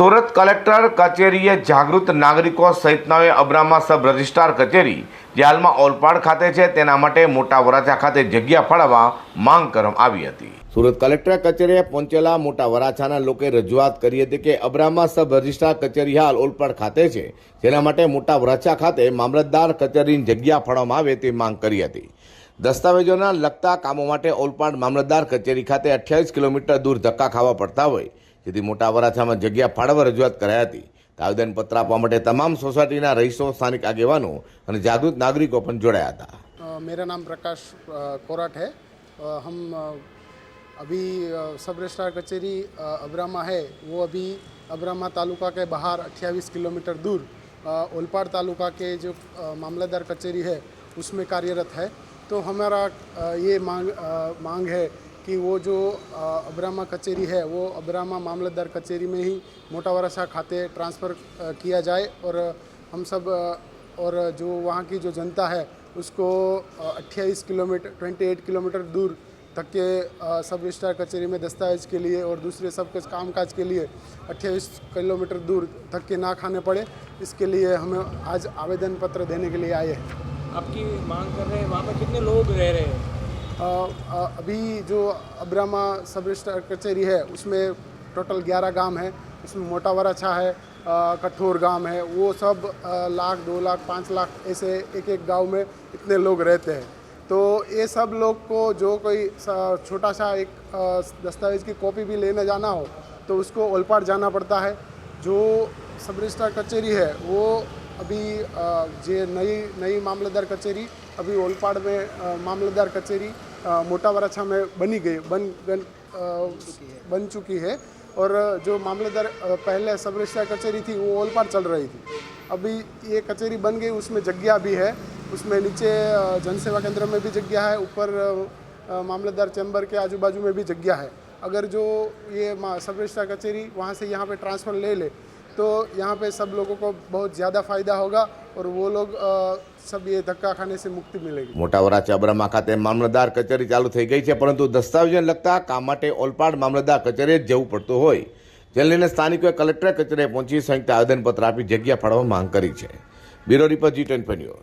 Surat collector કચેરીએ જાગૃત નાગરિકો સહિતનાઓએ અબ્રામા સબ રજિસ્ટ્રાર કચેરી, જે હાલમાં ઓલપાડ ખાતે છે, તેના માટે મોટા વરાછા ખાતે જગ્યા ફાળવવા માંગ કરવામાં આવી હતી. સુરત કલેક્ટર કચેરીએ પહોંચેલા મોટા વરાછાના લોકોએ રજૂઆત કરી હતી કે અબ્રામા સબ રજિસ્ટ્રાર કચેરી હાલ ઓલપાડ ખાતે છે, જેના માટે મોટા વરાછા ખાતે મામલતદાર કચેરીની જગ્યા ફાળવવામાં આવે તેવી માંગ કરી હતી. દસ્તાવેજોના લગતા કામો માટે ઓલપાડ મામલતદાર કચેરી ખાતે અઠ્યાવીસ કિલોમીટર દૂર ધક્કા ખાવા પડતા હોય જેથી મોટા વરાછામાં જગ્યા ફાળવવા રજૂઆત કરાઈ હતી આવેદનપત્ર આપવા માટે તમામ સોસાયટીના રહીશો સ્થાનિક આગેવાનો અને જાગૃત નાગરિકો પણ જોડાયા હતા अ, मेरा नाम प्रकाश अ, कोराट है अ, हम अ, अभी अ, सब रजिस्ट्रार कचेरी अ, अब्रामा है वो अभी अब्रामा तालुका के बाहर 28 किलोमीटर दूर अ, ओलपाड़ तालुका के जो अ, मामलादार कचेरी है उसमें कार्यरत है तो हमारा अ, ये मांग अ, मांग है कि वो जो अब्रामा कचेरी है, वो अब्रामा मामलतदार कचेरी में ही मोटा वरासा खाते ट्रांसफ़र किया जाए और हम सब और जो वहाँ की जो जनता है, उसको अट्ठाईस किलोमीटर 28 किलोमीटर दूर तक के सब रजिस्ट्रार कचेरी में दस्तावेज़ के लिए और दूसरे सब कुछ काम काज के लिए 28 किलोमीटर दूर तक के ना खाने पड़े। इसके लिए हमें आज आवेदन पत्र देने के लिए आए हैं। आपकी मांग कर रहे हैं, वहाँ पर कितने लोग रह रहे हैं? अभी जो अब्रामा सब रजिस्ट्रार कचेरी है उसमें टोटल 11 गाँव है। उसमें मोटा वराछा है कठोर गाँव है। वो सब लाख दो लाख पाँच लाख ऐसे एक एक गाँव में इतने लोग रहते हैं। तो ये सब लोग को जो कोई छोटा सा एक दस्तावेज़ की कॉपी भी लेने जाना हो तो उसको ओलपाड़ जाना पड़ता है। जो सब रजिस्ट्रार कचेरी है वो अभी जे नई नई मामलेदार कचहरी अभी ओलपाड़ में मामलेदार कचेरी अ, मोटा वराछा में बनी गई, बन बन बन चुकी है। और जो मामलेदार पहले सब रजिस्ट्रार कचेरी थी, वो ओलपाड़ चल रही थी। अभी ये कचहरी बन गई, उसमें जगह भी है। उसमें नीचे जनसेवा केंद्र में भी जगह है, ऊपर मामलेदार चैम्बर के आजू बाजू में भी जगह है। अगर जो ये सब रजिस्ट्रार कचेरी वहाँ से यहाँ पे ट्रांसफ़र ले ले तो यहाँ पे सब लोगों को बहुत ज़्यादा फ़ायदा होगा और वो लोग अ, सब ये धक्का खाने से मुक्ति मिलेगी મોટા વરાછા અબ્રામા ખાતે મામલતદાર કચેરી ચાલુ થઈ ગઈ છે પરંતુ દસ્તાવેજોને લગતા કામ માટે ઓલપાડ મામલતદાર કચેરીએ જ જવું પડતું હોય જેને લઈને સ્થાનિકોએ કલેક્ટર કચેરીએ પહોંચી સંયુક્ત આવેદનપત્ર આપી જગ્યા ફાળવવા માંગ કરી છે bureau report G ten news